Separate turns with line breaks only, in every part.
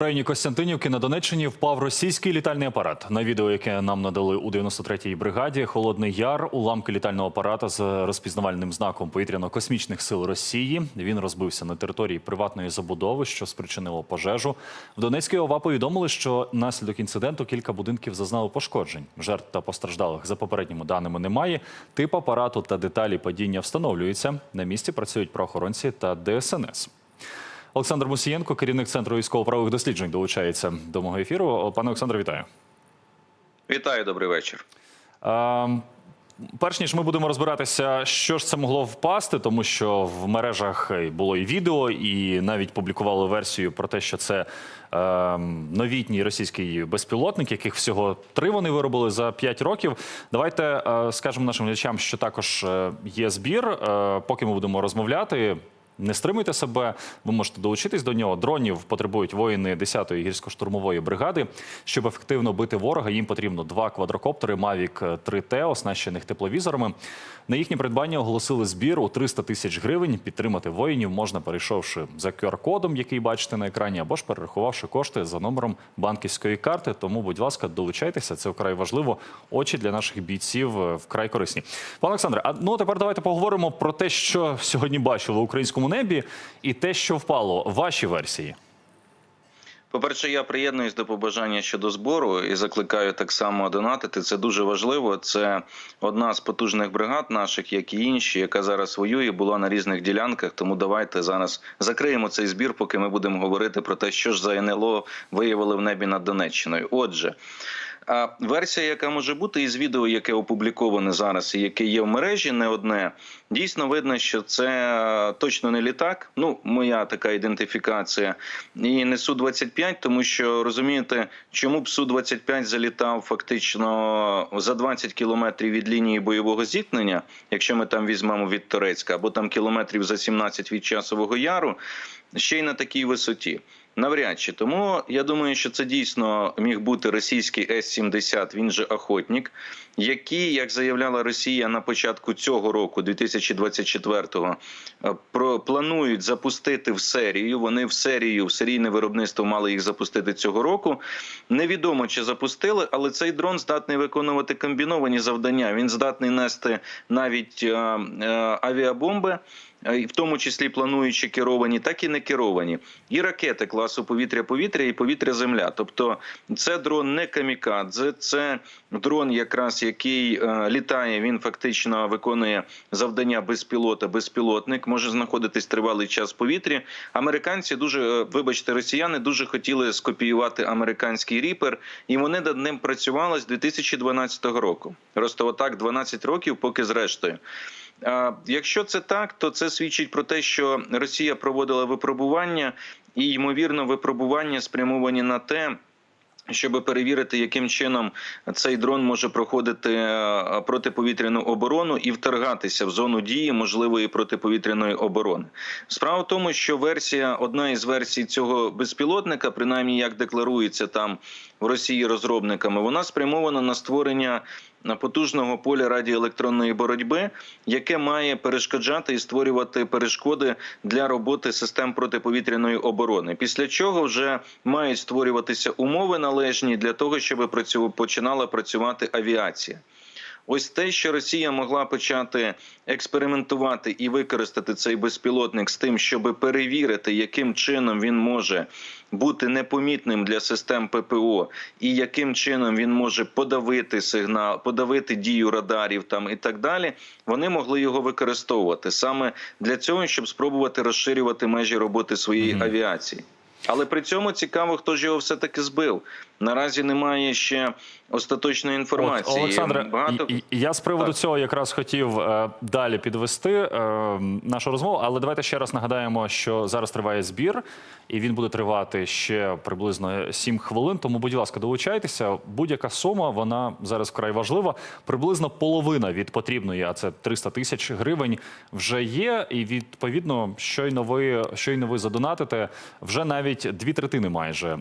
В районі Костянтинівки на Донеччині впав російський літальний апарат. На відео, яке нам надали у 93-й бригаді, Холодний Яр, уламки літального апарата з розпізнавальним знаком повітряно-космічних сил Росії. Він розбився на території приватної забудови, що спричинило пожежу. В Донецькій ОВА повідомили, що наслідок інциденту кілька будинків зазнали пошкоджень. Жертв та постраждалих за попередніми даними немає. Тип апарату та деталі падіння встановлюються. На місці працюють правоохоронці та ДСНС. Олександр Мусієнко, керівник центру військово-правових досліджень, долучається до мого ефіру. Пане Олександре, вітаю.
Вітаю, добрий вечір.
Е, Перш ніж ми будемо розбиратися, що ж це могло впасти, тому що в мережах було і відео, і навіть публікували версію про те, що це е, новітній російський безпілотник, яких всього три вони виробили за 5 років. Давайте е, скажемо нашим глядачам, що також е, є збір. Е, поки ми будемо розмовляти. Не стримуйте себе, ви можете долучитись до нього. Дронів потребують воїни 10-ї гірсько-штурмової бригади. Щоб ефективно бити ворога, їм потрібно два квадрокоптери Mavic 3T, оснащених тепловізорами. На їхнє придбання оголосили збір у 300 тисяч гривень. Підтримати воїнів можна, перейшовши за QR-кодом, який бачите на екрані, або ж перерахувавши кошти за номером банківської карти. Тому, будь ласка, долучайтеся. Це вкрай важливо. Очі для наших бійців е, вкрай корисні. Пане Олександре, а ну тепер давайте поговоримо про те, що сьогодні бачили в українському небі, і те, що впало. Ваші версії.
По-перше, я приєднуюсь до побажання щодо збору і закликаю так само донатити. Це дуже важливо. Це одна з потужних бригад наших, як і інші, яка зараз воює, була на різних ділянках. Тому давайте зараз закриємо цей збір, поки ми будемо говорити про те, що ж за НЛО виявили в небі над Донеччиною. Отже. А версія, яка може бути із відео, яке опубліковане зараз, і яке є в мережі, не одне дійсно видно, що це точно не літак. Ну, моя така ідентифікація, і не су 25 тому що розумієте, чому б су 25 залітав фактично за 20 кілометрів від лінії бойового зіткнення, якщо ми там візьмемо від Торецька, або там кілометрів за 17 від часового яру, ще й на такій висоті. Навряд чи тому я думаю, що це дійсно міг бути російський С-70, він же охотник, який, як заявляла Росія на початку цього року, 2024-го, про планують запустити в серію. Вони в серію в серійне виробництво мали їх запустити цього року. Невідомо чи запустили, але цей дрон здатний виконувати комбіновані завдання. Він здатний нести навіть е, е, авіабомби. І в тому числі плануючи керовані, так і не керовані, і ракети класу повітря-повітря і повітря-земля. Тобто це дрон не камікадзе, це дрон, якраз який е, літає. Він фактично виконує завдання безпілота, безпілотник, може знаходитись тривалий час в повітрі. Американці дуже е, вибачте, росіяни дуже хотіли скопіювати американський ріпер, і вони над ним працювали з 2012 року. Просто отак 12 років, поки зрештою. Якщо це так, то це свідчить про те, що Росія проводила випробування і ймовірно випробування спрямовані на те. Щоб перевірити, яким чином цей дрон може проходити е, протиповітряну оборону і вторгатися в зону дії можливої протиповітряної оборони, справа в тому, що версія, одна із версій цього безпілотника, принаймні як декларується там в Росії розробниками, вона спрямована на створення потужного поля радіоелектронної боротьби, яке має перешкоджати і створювати перешкоди для роботи систем протиповітряної оборони. Після чого вже мають створюватися умови належні для того, щоб починала працювати авіація. Ось те, що Росія могла почати експериментувати і використати цей безпілотник з тим, щоб перевірити, яким чином він може бути непомітним для систем ППО, і яким чином він може подавити сигнал, подавити дію радарів там і так далі. Вони могли його використовувати саме для цього, щоб спробувати розширювати межі роботи своєї mm -hmm. авіації. Але при цьому цікаво, хто ж його все таки збив. Наразі немає ще остаточної інформації.
От, Олександре, Багато... я з приводу так. цього якраз хотів е, далі підвести е, нашу розмову, але давайте ще раз нагадаємо, що зараз триває збір, і він буде тривати ще приблизно 7 хвилин. Тому, будь ласка, долучайтеся. Будь-яка сума вона зараз вкрай важлива. Приблизно половина від потрібної, а це 300 тисяч гривень, вже є. І відповідно, щойно ви щойно ви задонатите, вже навіть дві третини майже е,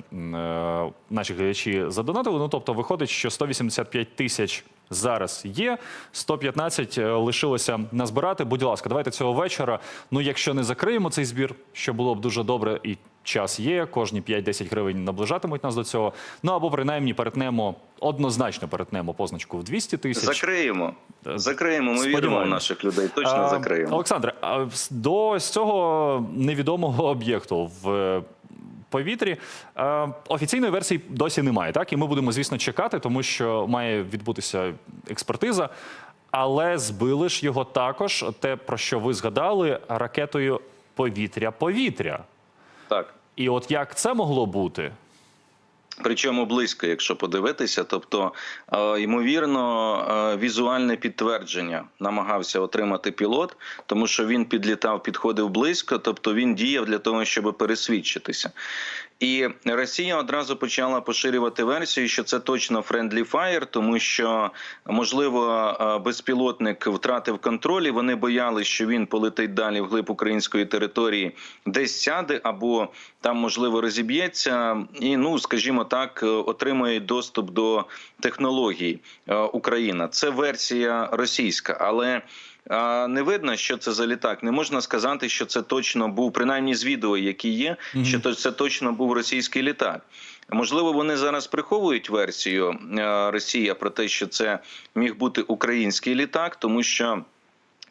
наші глядачі задонатили. Ну тобто, виходить, що 185 тисяч зараз є. 115 лишилося назбирати. Будь ласка, давайте цього вечора. Ну, якщо не закриємо цей збір, що було б дуже добре, і час є. Кожні 5-10 гривень наближатимуть нас до цього. Ну або принаймні перетнемо однозначно перетнемо позначку в 200 тисяч.
Закриємо.
Е,
Закриємо. Ми віримо в наших людей. Точно
А,
закриємо.
Олександре, до цього невідомого об'єкту в е, повітрі е, офіційної версії досі немає. Так, і ми будемо, звісно, чекати, тому що має відбутися експертиза. Але збили ж його також, те, про що ви згадали, ракетою повітря-повітря.
Так.
І от як це могло бути?
Причому близько, якщо подивитися, тобто е, ймовірно, е, візуальне підтвердження намагався отримати пілот, тому що він підлітав, підходив близько, тобто він діяв для того, щоб пересвідчитися. І Росія одразу почала поширювати версію, що це точно friendly fire, тому що можливо е, безпілотник втратив контроль, і вони боялися, що він полетить далі вглиб української території, десь сяде або там можливо розіб'ється, і ну скажімо так, е, отримує доступ до технологій е, Україна. Це версія російська, але. Не видно, що це за літак. Не можна сказати, що це точно був принаймні з відео, які є, що то це точно був російський літак. Можливо, вони зараз приховують версію Росія про те, що це міг бути український літак, тому що.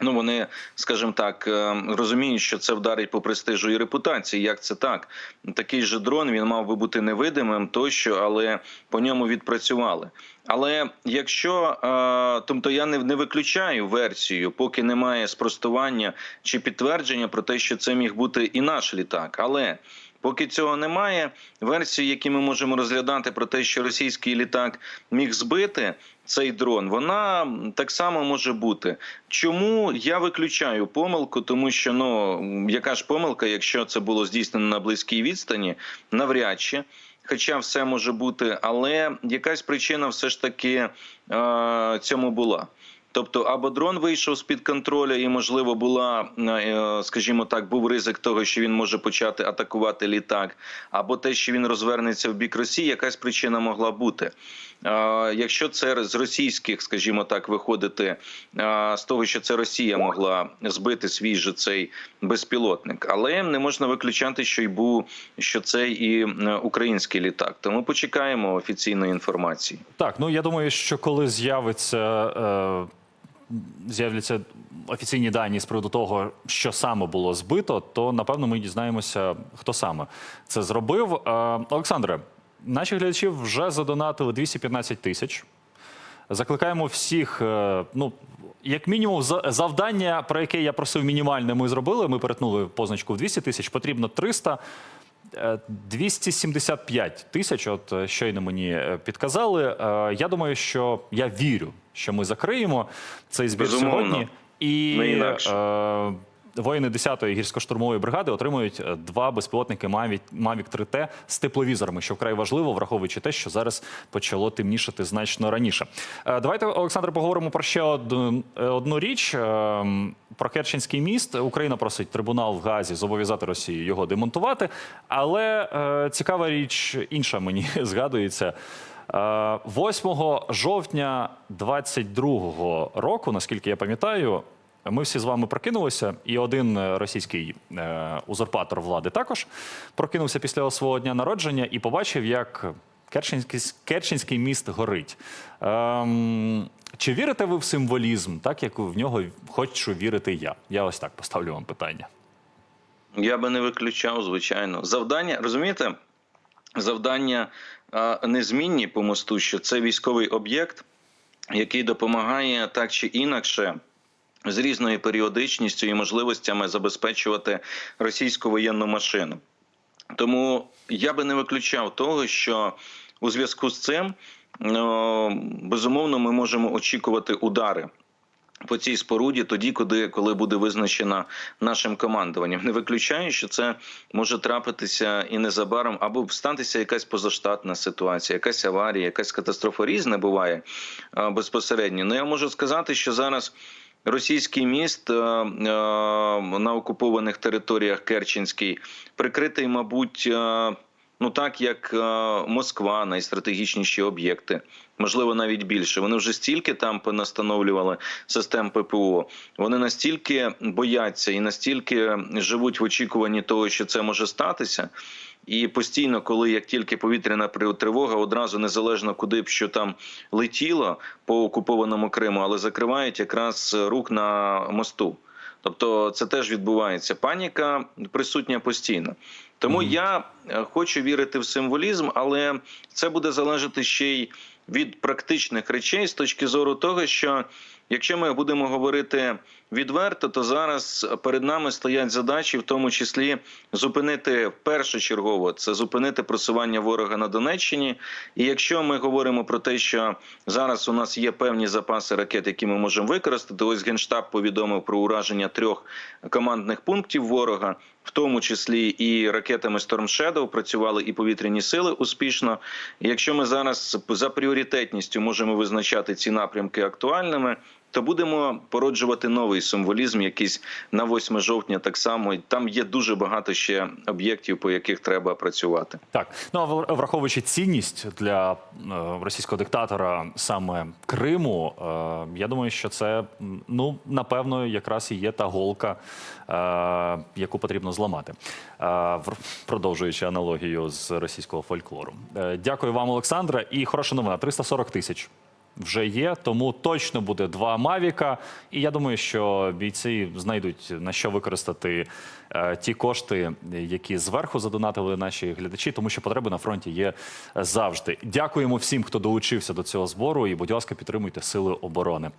Ну, вони, скажімо так, е, розуміють, що це вдарить по престижу і репутації. Як це так? Такий же дрон він мав би бути невидимим, тощо, але по ньому відпрацювали. Але якщо е, тобто я не, не виключаю версію, поки немає спростування чи підтвердження про те, що це міг бути і наш літак, але Поки цього немає, версії, які ми можемо розглядати про те, що російський літак міг збити цей дрон, вона так само може бути. Чому я виключаю помилку? Тому що ну яка ж помилка, якщо це було здійснено на близькій відстані, навряд чи. Хоча все може бути, але якась причина все ж таки е, цьому була. Тобто, або дрон вийшов з під контролю, і можливо була, е, скажімо так, був ризик того, що він може почати атакувати літак, або те, що він розвернеться в бік Росії, якась причина могла бути. Е, Якщо це з російських, скажімо так, виходити е, з того, що це Росія могла збити свій же цей безпілотник, але не можна виключати, що й був що це і е, український літак. Тому почекаємо офіційної інформації.
Так, ну я думаю, що коли з'явиться. Е... З'являться офіційні дані з приводу того, що саме було збито, то напевно ми дізнаємося, хто саме це зробив. Е, Олександре, наші глядачі вже задонатили 215 тисяч. Закликаємо всіх. е, Ну як мінімум, завдання, про яке я просив мінімальне, ми зробили. Ми перетнули позначку в 200 тисяч. Потрібно 300. Е, 275 тисяч. От е, щойно мені е, підказали. Е, Я думаю, що я вірю, що ми закриємо цей збір
Безумовно.
сьогодні. І е, воїни 10-ї гірсько-штурмової бригади отримують е, два безпілотники Mavic, Mavic 3T з тепловізорами, що вкрай важливо, враховуючи те, що зараз почало темнішати значно раніше. Е, Давайте, Олександр, поговоримо про ще одну, е, одну річ. Про Керченський міст. Україна просить трибунал в Газі зобов'язати Росію його демонтувати. Але цікава річ інша мені згадується. Е, 8 жовтня 22-го року, наскільки я пам'ятаю, ми всі з вами прокинулися, і один е, російський е, узурпатор влади також прокинувся після свого дня народження і побачив, як Керченський, Керченський міст горить. Ем, чи вірите ви в символізм, так як в нього хочу вірити я? Я ось так поставлю вам питання.
Я би не виключав, звичайно. Завдання, розумієте, завдання а, незмінні по мосту, що це військовий об'єкт, який допомагає так чи інакше. З різною періодичністю і можливостями забезпечувати російську воєнну машину. Тому я би не виключав того, що у зв'язку з цим е, безумовно ми можемо очікувати удари по цій споруді, тоді, коли, коли буде визначена нашим командуванням. Не виключаю, що це може трапитися і незабаром, або статися якась позаштатна ситуація, якась аварія, якась катастрофа різне буває безпосередньо. Ну я можу сказати, що зараз. Російський міст е, е, на окупованих територіях Керченський прикритий, мабуть, е, Ну так як е, Москва, найстратегічніші об'єкти, можливо, навіть більше. Вони вже стільки там понастановлювали систем ППО. Вони настільки бояться і настільки живуть в очікуванні того, що це може статися. І постійно, коли як тільки повітряна тривога, одразу незалежно куди б що там летіло по окупованому Криму, але закривають якраз рук на мосту. Тобто це теж відбувається. Паніка присутня постійно. Тому я е, хочу вірити в символізм, але це буде залежати ще й від практичних речей з точки зору того, що якщо ми будемо говорити відверто, то зараз перед нами стоять задачі, в тому числі зупинити першочергово це зупинити просування ворога на Донеччині. І якщо ми говоримо про те, що зараз у нас є певні запаси ракет, які ми можемо використати, ось генштаб повідомив про ураження трьох командних пунктів ворога. В тому числі і ракетами Storm Shadow працювали і повітряні сили успішно. Якщо ми зараз за пріоритетністю можемо визначати ці напрямки актуальними, то будемо породжувати новий символізм, якийсь на 8 жовтня. Так само там є дуже багато ще об'єктів, по яких треба працювати.
Так, ну а враховуючи цінність для е, російського диктатора саме Криму, е, я думаю, що це ну напевно якраз і є та голка, е, яку потрібно зламати. Продовжуючи аналогію з російського фольклору. Дякую вам, Олександра, і хороша новина: 340 тисяч. Вже є, тому точно буде два Мавіка. І я думаю, що бійці знайдуть на що використати е, ті кошти, які зверху задонатили наші глядачі, тому що потреби на фронті є завжди. Дякуємо всім, хто долучився до цього збору. І, будь ласка, підтримуйте сили оборони.